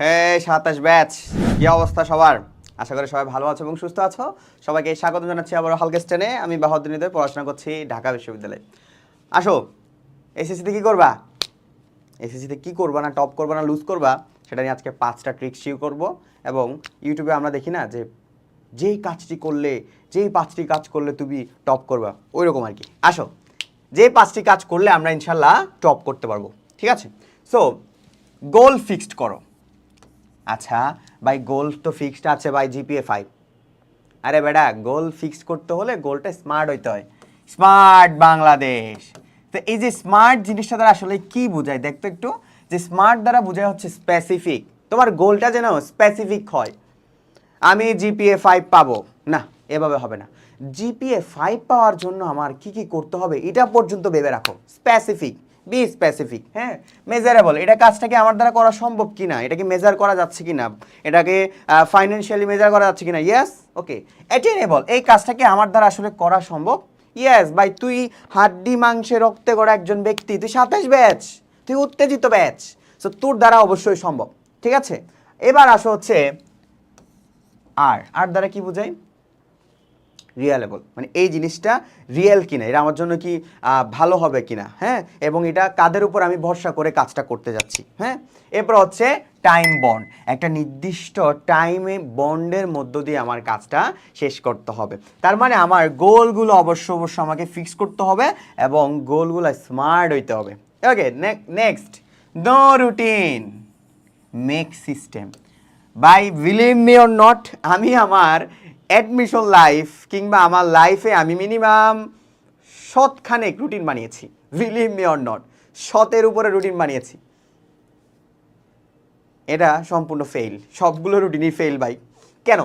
হ্যাঁ সাতাশ ব্যাচ। কি অবস্থা সবার? আশা করি সবাই ভালো আছো এবং সুস্থ আছো। সবাইকে স্বাগত জানাচ্ছি আবার হালকেস ট্রেনে আমি বাহাদুরিতে পড়াশোনা করছি ঢাকা বিশ্ববিদ্যালয়ে। আসো এসএসসিতে কী করবা? এসএসসিতে কী করবা না টপ করবা না লুজ করবা, সেটা নিয়ে আজকে পাঁচটা ট্রিক্স শিউ করব। এবং ইউটিউবে আমরা দেখি না যে যেই কাজটি করলে, যেই পাঁচটি কাজ করলে তুমি টপ করবা ওই রকম আর কি। আসো যে পাঁচটি কাজ করলে আমরা ইনশাল্লাহ টপ করতে পারব। ঠিক আছে? সো গোল ফিক্সড করো। আচ্ছা ভাই গোল তো ফিক্সড আছে ভাই জিপিএ ফাইভ আরে বেটা গোল ফিক্স করতে হলে গোলটা স্মার্ট হইতে হয়। স্মার্ট বাংলাদেশ। তো এই যে স্মার্ট জিনিসটা দ্বারা আসলে কি বোঝায়? দেখতো একটু। যে স্মার্ট দ্বারা বোঝায় হচ্ছে স্পেসিফিক তোমার গোলটা যেন স্পেসিফিক হয়। আমি জিপিএ ফাইভ পাবো। না, এভাবে হবে না। জিপিএ ফাইভ পাওয়ার জন্য আমার কি কি করতে হবে? এটা পর্যন্ত ভেবে রাখো। স্পেসিফিক বি স্পেসিফিক হ্যাঁ? মেজারেবল এটা কাজটাকে আমার দ্বারা করা সম্ভব কি না এটাকে মেজার করা যাচ্ছে কিনা? এটাকে ফাইন্যান্সিয়ালি মেজার করা যাচ্ছে কিনা? ইয়েস ওকে অ্যাটেনেবল এই কাজটাকে আমার দ্বারা আসলে করা সম্ভব? ইয়েস ভাই, তুই হাড্ডি মাংসে রক্তে গড়া একজন ব্যক্তি, তুই সাতাশ ব্যাচ তুই উত্তেজিত ব্যাচ সো তোর দ্বারা অবশ্যই সম্ভব, ঠিক আছে? এবার আসো হচ্ছে আর আর দ্বারা কি বোঝায় রিয়েলেবল মানে এই জিনিসটা রিয়েল কিনা, এটা আমার জন্য কি ভালো হবে কিনা হ্যাঁ? এবং এটা কাদের উপর আমি ভরসা করে কাজটা করতে যাচ্ছি হ্যাঁ? এরপর হচ্ছে টাইম বন্ড একটা নির্দিষ্ট টাইমে বন্ডের মধ্য দিয়ে আমার কাজটা শেষ করতে হবে। তার মানে আমার গোলগুলো অবশ্য অবশ্য আমাকে ফিক্স করতে হবে এবং গোলগুলো স্মার্ট হইতে হবে। Okay next no routine make system by believe me or not আমি আমার অ্যাডমিশন লাইফ কিংবা আমার লাইফে আমি মিনিমাম শতখানেক রুটিন বানিয়েছি। বিলিভ মি অর নট শতের উপরে রুটিন বানিয়েছি। এটা সম্পূর্ণ ফেল সবগুলো রুটিনই ফেল ভাই। কেন?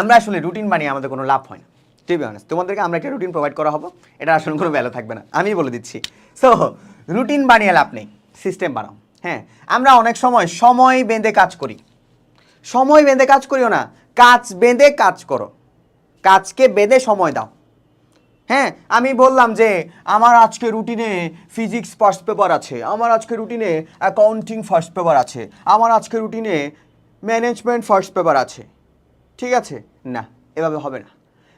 আমরা আসলে রুটিন বানিয়ে আমাদের কোনো লাভ হয় না। টু বি অনেস্ট তোমাদেরকে আমরা একটা রুটিন প্রোভাইড করা হব, এটা আসলে কোনো ভ্যালু থাকবে না। আমি বলে দিচ্ছি। সো রুটিন বানিয়ে লাভ নেই সিস্টেম বানাও। হ্যাঁ আমরা অনেক সময় সময় বেঁধে কাজ করি। সময় বেঁধে কাজ করিও না কাজ বেঁধে কাজ করো। কাজকে বেঁধে সময় দাও। হ্যাঁ আমি বললাম যে, আমার আজকে রুটিনে ফিজিক্স ফার্স্ট পেপার আছে, আমার আজকে রুটিনে অ্যাকাউন্টিং ফার্স্ট পেপার আছে, আমার আজকে রুটিনে ম্যানেজমেন্ট ফার্স্ট পেপার আছে। ঠিক আছে? না, এভাবে হবে না।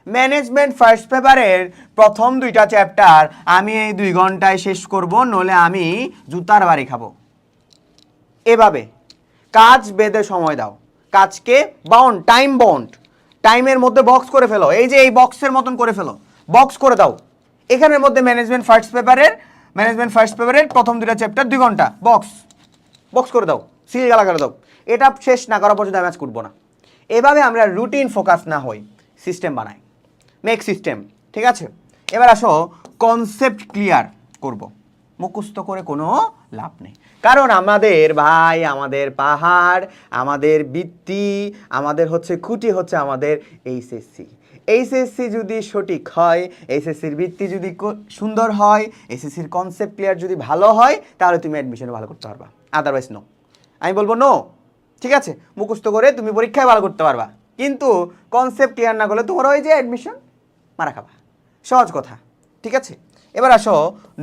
ম্যানেজমেন্ট ফার্স্ট পেপারের প্রথম দুইটা চ্যাপ্টার আমি এই দুই ঘন্টায় শেষ করব নলে আমি জুতার বাড়ি খাব। এভাবে। কাজ বেঁধে সময় দাও। কাজকে বাউন্ড টাইম বন্ড টাইমের মধ্যে বক্স করে ফেলো। এই যে এই বক্সের মতন করে ফেলো। বক্স করে দাও। এখানের মধ্যে ম্যানেজমেন্ট ফার্স্ট পেপারের ম্যানেজমেন্ট ফার্স্ট পেপারের প্রথম দুটা চ্যাপ্টার দুই ঘণ্টা। বক্স বক্স করে দাও। সিল গালা করে দাও। এটা শেষ না করা পর্যন্ত ম্যাচ করব না। এভাবে আমরা রুটিন ফোকাস না হই। সিস্টেম বানাই। মেক সিস্টেম ঠিক আছে? এবার আসো কনসেপ্ট ক্লিয়ার করব। মুখস্থ করে কোনো লাভ নেই। কারণ আমাদের ভাই, আমাদের পাহাড়, আমাদের বৃত্তি, আমাদের হচ্ছে খুঁটি হচ্ছে আমাদের এইচএসসি এইচএসসি যদি সঠিক হয় এইচএসসির বৃত্তি যদি সুন্দর হয় এইচএসসির কনসেপ্ট ক্লিয়ার যদি ভালো হয়, তাহলে তুমি অ্যাডমিশনে ভালো করতে পারবা। আদারওয়াইজ নো আমি বলব নো ঠিক আছে? মুখস্থ করে তুমি পরীক্ষায় ভালো করতে পারবা। কিন্তু কনসেপ্ট ক্লিয়ার না করলে তোমার ওই যে অ্যাডমিশন মারা খাবা। সহজ কথা। ঠিক আছে? এবার আসো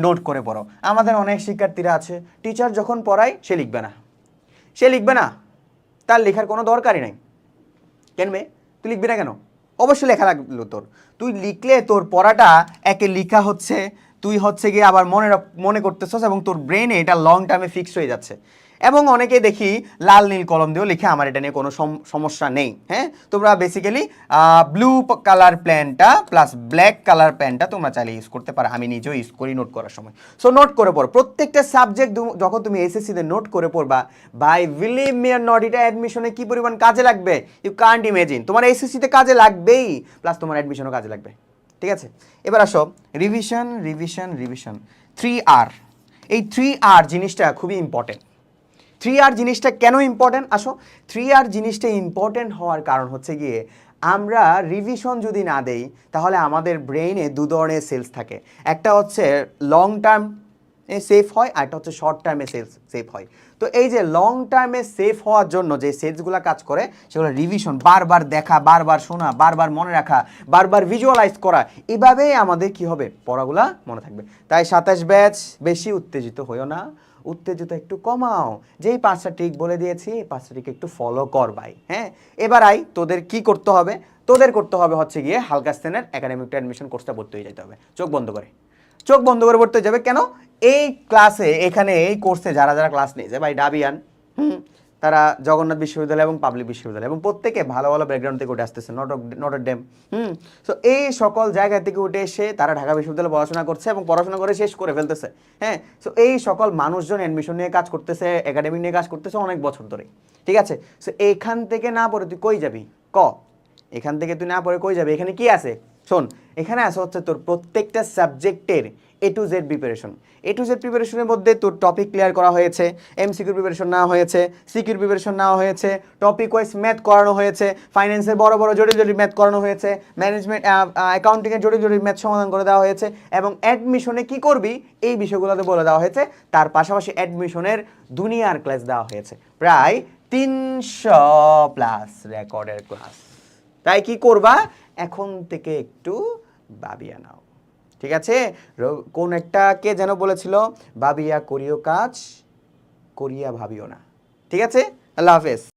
নোট করে পড়ো। আমাদের অনেক শিক্ষার্থীরা আছে টিচার যখন পড়ায় সে লিখবে না। সে লিখবে না, তার লেখার কোনো দরকারই নাই। কেন মেয়ে তুই লিখবি না কেন? অবশ্যই লেখা লাগল তোর। তুই লিখলে তোর পড়াটা একে লিখা হচ্ছে তুই হচ্ছে গিয়ে আবার মনে মনে করতেছস এবং তোর ব্রেনে এটা লং টার্মে ফিক্স হয়ে যাচ্ছে। এবং অনেকে দেখি লাল, নীল কলম দিয়েও লিখে, আমার এটা নিয়ে কোনো সম- সমস্যা নেই। হ্যাঁ? তোমরা বেসিক্যালি ব্লু কালার প্ল্যানটা প্লাস ব্ল্যাক কালার প্যানটা তোমরা চাইলে ইউজ করতে পারো। আমি নিজেও ইউজ করি নোট করার সময়। সো নোট করে পড়ো। প্রত্যেকটা সাবজেক্ট যখন তুমি এসএসসিতে নোট করে পড়বা by believe me or not এটা অ্যাডমিশনে কি পরিমাণ কাজে লাগবে? ইউ কান্ট ইমেজিন তোমার এসএসসিতে কাজে লাগবেই প্লাস তোমার অ্যাডমিশনও কাজে লাগবে। ঠিক আছে? এবার আসো রিভিশন রিভিশন রিভিশন থ্রি আর এই থ্রি আর জিনিসটা খুবই ইম্পর্টেন্ট থ্রি আর জিনিসটা কেন ইম্পর্টেন্ট আসো থ্রি আর জিনিসটা ইম্পর্টেন্ট হওয়ার কারণ হচ্ছে গিয়ে, আমরা রিভিশন যদি না দেই, তাহলে আমাদের ব্রেইনে দু ধরনের সেলস থাকে। একটা হচ্ছে লং টার্ম সেফ হয় আর একটা হচ্ছে শর্ট টার্মে সেলস সেফ হয়। তো এই যে লং টার্মে সেফ হওয়ার জন্য যে সেলসগুলো কাজ করে, সেগুলো রিভিশন বারবার দেখা, বারবার শোনা, বারবার মনে রাখা, বারবার ভিজুয়ালাইজ করা, এভাবেই আমাদের কি হবে? পড়াগুলা মনে থাকবে। তাই সাতাশ ব্যাচ বেশি উত্তেজিত হইও না। উত্তেজিত একটু কমাও। যেই পাঁচটা ট্রিক বলে দিয়েছি, এই পাঁচটা ট্রিক একটু ফলো কর ভাই হ্যাঁ? এবার আই তোদের কি করতে হবে? তোদের করতে হবে হচ্ছে গিয়ে হালকা স্টেনের একাডেমিকটা অ্যাডমিশন কোর্সটা ভর্তি হয়ে যেতে হবে। চোখ বন্ধ করে। চোখ বন্ধ করে পড়তে যাবে। কেন? এই ক্লাসে এখানে এই কোর্সে যারা যারা ক্লাস নিয়েছে, ভাই ডাবিয়ান তারা জগন্নাথ বিশ্ববিদ্যালয় এবং পাবলিক বিশ্ববিদ্যালয় এবং প্রত্যেকে ভালো ভালো ব্যাকগ্রাউন্ড থেকে উঠে আসতেছে নট ডেম হুম সো এই সকল জায়গা থেকে উঠে এসে তারা ঢাকা বিশ্ববিদ্যালয়ে পড়াশোনা করছে এবং পড়াশোনা করে শেষ করে ফেলতেছে হ্যাঁ সো এই সকল মানুষজন অ্যাডমিশন নিয়ে কাজ করতেছে একাডেমি নিয়ে কাজ করতেছে অনেক বছর ধরে ঠিক আছে? সো এইখান থেকে না পড়ে তুই কই যাবি? ক? এখান থেকে তুই না পড়ে কই যাবি? এখানে কি আছে? শোন, এখানে আছে হচ্ছে তোর প্রত্যেকটা সাবজেক্টের A to Z preparation A to Z প্রিপারেশনের মধ্যে তোর টপিক ক্লিয়ার করা হয়েছে এম সিকিউর প্রিপারেশন নেওয়া হয়েছে সিকিউর প্রিপারেশন নেওয়া হয়েছে টপিক ওয়াইজ ম্যাথ করানো হয়েছে ফাইন্যান্সের বড় বড় জটিল জটিল ম্যাথ করানো হয়েছে ম্যানেজমেন্ট অ্যাকাউন্টিংয়ের জটিল জটিল ম্যাথ সমাধান করে দেওয়া হয়েছে এবং অ্যাডমিশনে কি করবি? এই বিষয়গুলোতে বলে দেওয়া হয়েছে। তার পাশাপাশি অ্যাডমিশনের দুনিয়ার ক্লাস দেওয়া হয়েছে। প্রায় তিনশো প্লাস রেকর্ডের ক্লাস তাই কি করবা? এখন থেকে একটু বাবিয়া নাও। ঠিক আছে? কোন একটা কে যেন বলেছিল, বাবিয়া করিও কাজ, করিয়া ভাবিও না। ঠিক আছে? আল্লাহ হাফেজ।